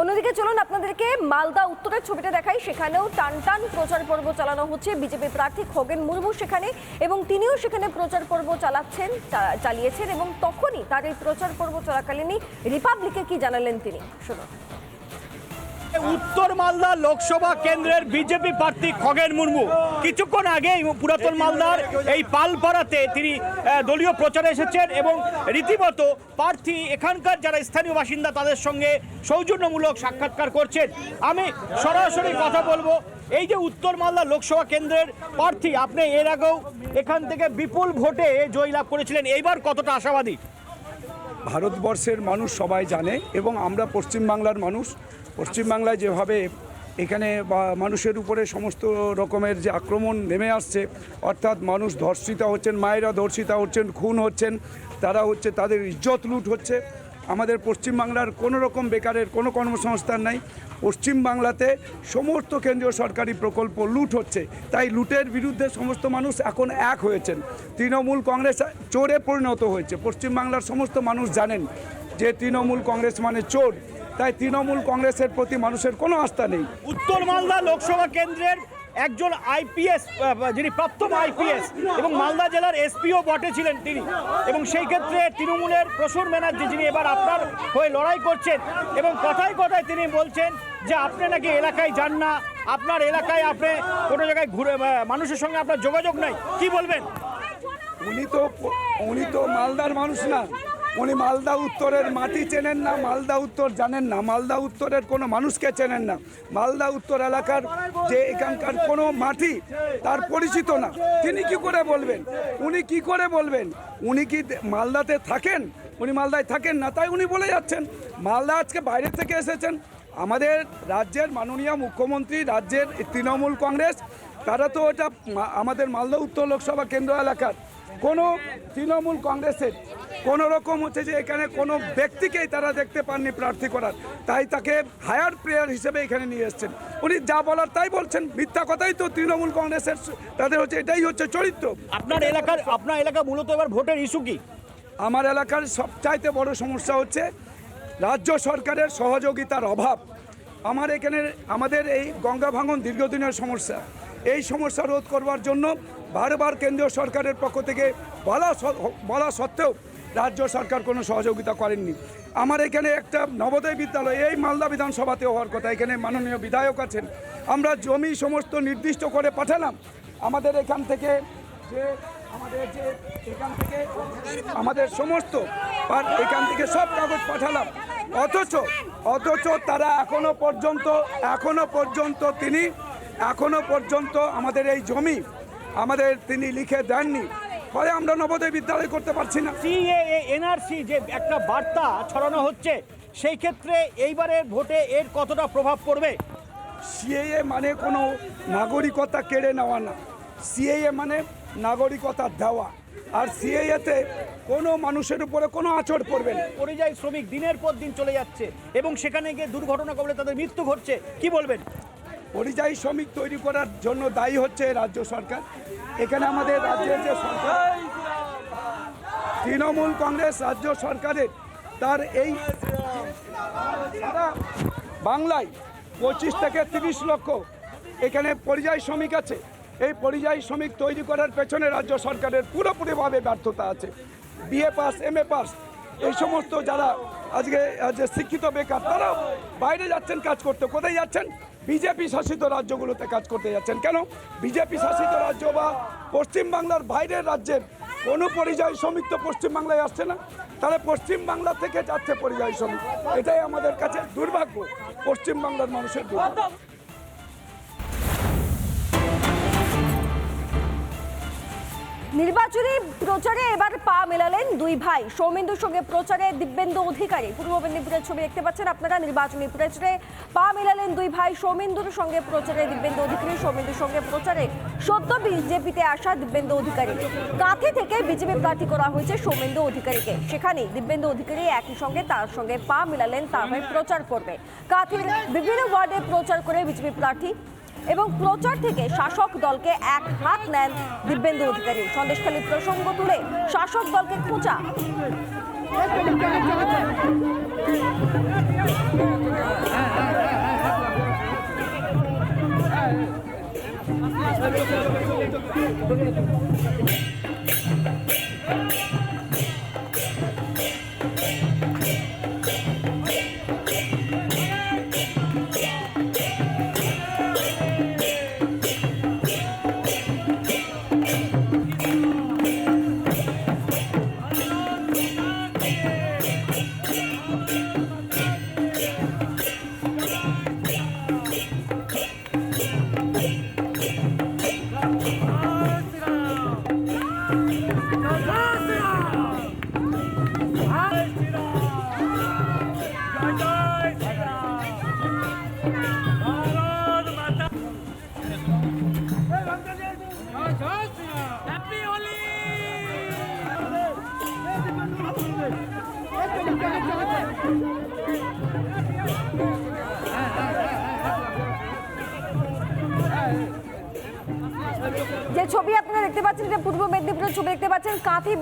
অন্যদিকে চলুন আপনাদেরকে মালদা উত্তরের ছবিটা দেখাই। সেখানেও টান টান প্রচার পর্ব চালানো হচ্ছে বিজেপি প্রার্থী খগেন মুর্মু সেখানে এবং তিনিও সেখানে প্রচার পর্ব চালাচ্ছেন চালিয়েছেন এবং তখনই তার এই প্রচার পর্ব চলাকালীনই রিপাবলিকে কি জানালেন তিনি? শুনুন। উত্তর মালদা লোকসভা কেন্দ্রের বিজেপি প্রার্থী খগেন মুর্মু। কিছুক্ষণ আগে পুরাতন মালদার এই পালপাড়াতে তিনি দলীয় প্রচারে এসেছেন এবং রীতিমতো প্রার্থী এখানকার যারা স্থানীয় বাসিন্দা তাদের সঙ্গে সৌজন্যমূলক সাক্ষাৎকার করছেন। আমি সরাসরি কথা বলব, এই যে উত্তর মালদা লোকসভা কেন্দ্রের প্রার্থী, আপনি এর আগেও এখান থেকে বিপুল ভোটে জয়লাভ করেছিলেন, এইবার কতটা আশাবাদী? ভারতবর্ষের মানুষ সবাই জানে এবং আমরা পশ্চিমবাংলার মানুষ পশ্চিমবাংলায় যেভাবে এখানে মানুষের উপরে সমস্ত রকমের যে আক্রমণ নেমে আসছে, অর্থাৎ মানুষ ধর্ষিতা হচ্ছেন, মায়েরা ধর্ষিতা হচ্ছেন, খুন হচ্ছেন, তারা হচ্ছে তাদের ইজ্জত লুট হচ্ছে। আমাদের পশ্চিমবাংলার কোনো রকম বেকারের কোনো কর্মসংস্থান নাই। পশ্চিমবাংলাতে সমস্ত কেন্দ্রীয় সরকারি প্রকল্প লুট হচ্ছে। তাই লুটের বিরুদ্ধে সমস্ত মানুষ এখন এক হয়েছেন। তৃণমূল কংগ্রেস চোরে পরিণত হয়েছে। পশ্চিমবাংলার সমস্ত মানুষ জানেন যে তৃণমূল কংগ্রেস মানে চোর। তাই তৃণমূল কংগ্রেসের প্রতি মানুষের কোনো আস্থা নেই। উত্তর মালদা লোকসভা কেন্দ্রের একজন আইপিএস যিনি প্রাপ্তম আইপিএস এবং মালদা জেলার এসপিও বটে ছিলেন তিনি। এবং সেই ক্ষেত্রে তৃণমূলের প্রসূর ব্যানার্জি যিনি এবার আপনার হয়ে লড়াই করছেন এবং কথায় কথায় তিনি বলছেন যে আপনি নাকি এলাকায় যান না। আপনার এলাকায় আপনি কোনো জায়গায় ঘুরে মানুষের সঙ্গে আপনার যোগাযোগ নাই। কি বলবেন? উনি তো উনি তো মালদার মানুষ না। উনি মালদা উত্তরের মাটি চেনেন না, মালদা উত্তর জানেন না, মালদা উত্তরের কোনো মানুষকে চেনেন না। মালদা উত্তর এলাকার যে এখানকার কোনো মাটি তার পরিচিত না। তিনি কি করে বলবেন? উনি কি করে বলবেন? উনি কি মালদাতে থাকেন? উনি মালদায় থাকেন না, তাই উনি বলে যাচ্ছেন। মালদা আজকে বাইরে থেকে এসেছেন। আমাদের রাজ্যের মাননীয় মুখ্যমন্ত্রী, রাজ্যের তৃণমূল কংগ্রেস, তারা তো এটা আমাদের মালদা উত্তর লোকসভা কেন্দ্র এলাকার। কোনো তৃণমূল কংগ্রেসের কোনো রকম হচ্ছে যে এখানে কোনো ব্যক্তিকেই তারা দেখতে পাননি প্রার্থী করার। তাই তাকে হায়ার প্লেয়ার হিসেবে এখানে নিয়ে এসছেন। উনি যা বলার তাই বলছেন মিথ্যা কথাই তো তৃণমূল কংগ্রেসের তাদের হচ্ছে এটাই হচ্ছে চরিত্র। আপনার এলাকার আপনার এলাকা মূলত এবার ভোটের ইস্যু কি? আমার এলাকার সবচাইতে বড় সমস্যা হচ্ছে রাজ্য সরকারের সহযোগিতার অভাব। আমার এখানে আমাদের এই গঙ্গা ভাঙন দীর্ঘদিনের সমস্যা। এই সমস্যা রোধ করবার জন্য বারবার কেন্দ্রীয় সরকারের পক্ষ থেকে বলা বলা সত্ত্বেও রাজ্য সরকার কোনো সহযোগিতা করেননি। আমার এখানে একটা নবোদয় বিদ্যালয়, এই মালদা বিধানসভাতে হওয়ার কথা। এখানে মাননীয় বিধায়ক আছেন। আমরা জমি সমস্ত নির্দিষ্ট করে পাঠালাম। আমাদের এখান থেকে যে, আমাদের যে, এখান থেকে আমাদের সমস্ত এখান থেকে সব কাগজ পাঠালাম। অথচ অথচ তারা এখনও পর্যন্ত এখনও পর্যন্ত তিনি, এখনও পর্যন্ত আমাদের এই জমি আমাদের তিনি লিখে দেননি। ফলে আমরা নবোদয় বিদ্যালয় করতে পারছি না। সিএএ এনআরসি যে একটা বার্তা ছড়ানো হচ্ছে সেই ক্ষেত্রে এইবারের ভোটে এর কতটা প্রভাব পড়বে? সিএএ মানে কোনো নাগরিকতা কেড়ে নেওয়া না। সিএএ মানে নাগরিকতা দেওয়া। আর সিএএতে কোনো মানুষের উপরে কোনো আচর পড়বে না। পরিযায়ী শ্রমিক দিনের পর দিন চলে যাচ্ছে এবং সেখানে গিয়ে দুর্ঘটনা কবলে তাদের মৃত্যু ঘটছে। কি বলবেন? পরিযায়ী শ্রমিক তৈরি করার জন্য দায়ী হচ্ছে রাজ্য সরকার। এখানে আমাদের রাজ্যের যে সরকার, তৃণমূল কংগ্রেস রাজ্য সরকারের তার এই বাংলায় পঁচিশ থেকে তিরিশ লক্ষ এখানে পরিযায়ী শ্রমিক আছে। এই পরিযায়ী শ্রমিক তৈরি করার পেছনে রাজ্য সরকারের পুরোপুরিভাবে ব্যর্থতা আছে। BA pass M A pass, এই সমস্ত যারা আজকে যে শিক্ষিত বেকার তারা বাইরে যাচ্ছেন কাজ করতে। কোথায় যাচ্ছেন? বিজেপি শাসিত রাজ্যগুলোতে কাজ করতে যাচ্ছেন। কেন? বিজেপি শাসিত রাজ্য বা পশ্চিমবাংলার বাইরের রাজ্যের কোনো পরিযায়ী শ্রমিক তো পশ্চিমবাংলায় আসছে না। তাহলে পশ্চিমবাংলা থেকে যাচ্ছে পরিযায়ী শ্রমিক। এটাই আমাদের কাছে দুর্ভাগ্য। পশ্চিমবাংলার মানুষের দুর্ভাগ্য। নির্বাচনী প্রচারে এবার পা মেলালেন দুই ভাই। সৌমেন্দুর সঙ্গে প্রচারে দিব্যেন্দু অধিকারী। পূর্ব মেদিনীপুরের ছবি দেখতে পাচ্ছেন আপনারা, নির্বাচনী প্রচারে পা মেলালেন দুই ভাই। সৌমেন্দুর সঙ্গে প্রচারে দিব্যেন্দু অধিকারী, সৌমেন্দুর সঙ্গে প্রচারে সদ্য বিজেপিতে আসা দিব্যেন্দু অধিকারী। কাঁথি থেকে বিজেপি প্রার্থী করা হয়েছে সৌমেন্দু অধিকারীকে। সেখানে দিব্যেন্দু অধিকারী একই সঙ্গে তার সঙ্গে পা মেলালেন, তার হয়ে প্রচার করবে। কাঁথির বিভিন্ন ওয়ার্ডে প্রচার করে বিজেপি প্রার্থী এবং প্রচার থেকে শাসক দলকে এক হাত নেন দিব্যেন্দু অধিকারী সন্দেশখালী প্রসঙ্গ তুলে শাসক দলকে খোঁচা যে ছবি আপনারা দেখতে পাচ্ছেন যে পূর্ব মেদিনীপুরের ছবি দেখতে পাচ্ছেন। কাঁথি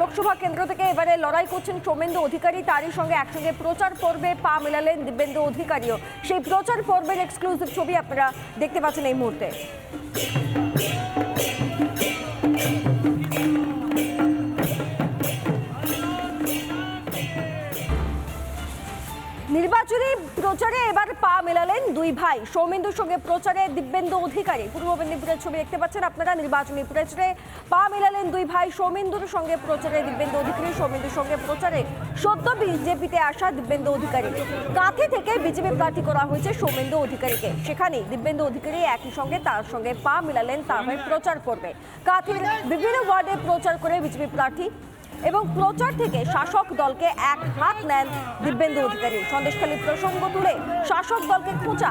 লোকসভা কেন্দ্র থেকে এবারে লড়াই করছেন সৌমেন্দু অধিকারী। তারই সঙ্গে একসঙ্গে প্রচার পর্বে পা মেলালেন দিব্যেন্দু অধিকারীও। সেই প্রচার পর্বের এক্সক্লুসিভ ছবি আপনারা দেখতে পাচ্ছেন এই মুহূর্তে। প্রচারে এবার পা মেলালেন দুই ভাই। সৌমেন্দুর সঙ্গে প্রচারে দিব্যেন্দু অধিকারী। পূর্ব মেদিনীপুরের ছবি দেখতে পাচ্ছেন আপনারা, নির্বাচনী প্রচারে পা মেলালেন দুই ভাই। সৌমেন্দুর সঙ্গে প্রচারে দিব্যেন্দু অধিকারী, সৌমেন্দুর সঙ্গে প্রচারে সদ্য বিজেপিতে আসা দিব্যেন্দু অধিকারী। কাঁথি থেকে বিজেপি প্রার্থী করা হয়েছে সৌমেন্দু অধিকারীকে। সেখানে দিব্যেন্দু অধিকারী একই সঙ্গে তার সঙ্গে পা মেলালেন তার হয়ে প্রচার করবে। কাঁথির বিভিন্ন ওয়ার্ডে প্রচার করে বিজেপি প্রার্থী এবং প্রচার থেকে শাসক দলকে এক হাত নেন দিব্যেন্দু অধিকারী। সন্দেশখালী প্রসঙ্গ তুলে শাসক দলকে খোঁচা।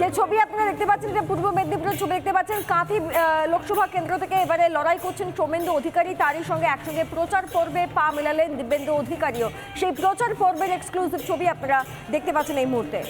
যে ছবি আপনারা দেখতে পাচ্ছেন যে পূর্ব মেদিনীপুরের ছবি দেখতে পাচ্ছেন। কাঁথি লোকসভা কেন্দ্র থেকে এবারে লড়াই করছেন সৌমেন্দু অধিকারী। তারই সঙ্গে একসঙ্গে প্রচার পর্বে পা মেলালেন দিব্যেন্দু অধিকারীও। সেই প্রচার পর্বের এক্সক্লুসিভ ছবি আপনারা দেখতে পাচ্ছেন এই মুহূর্তে।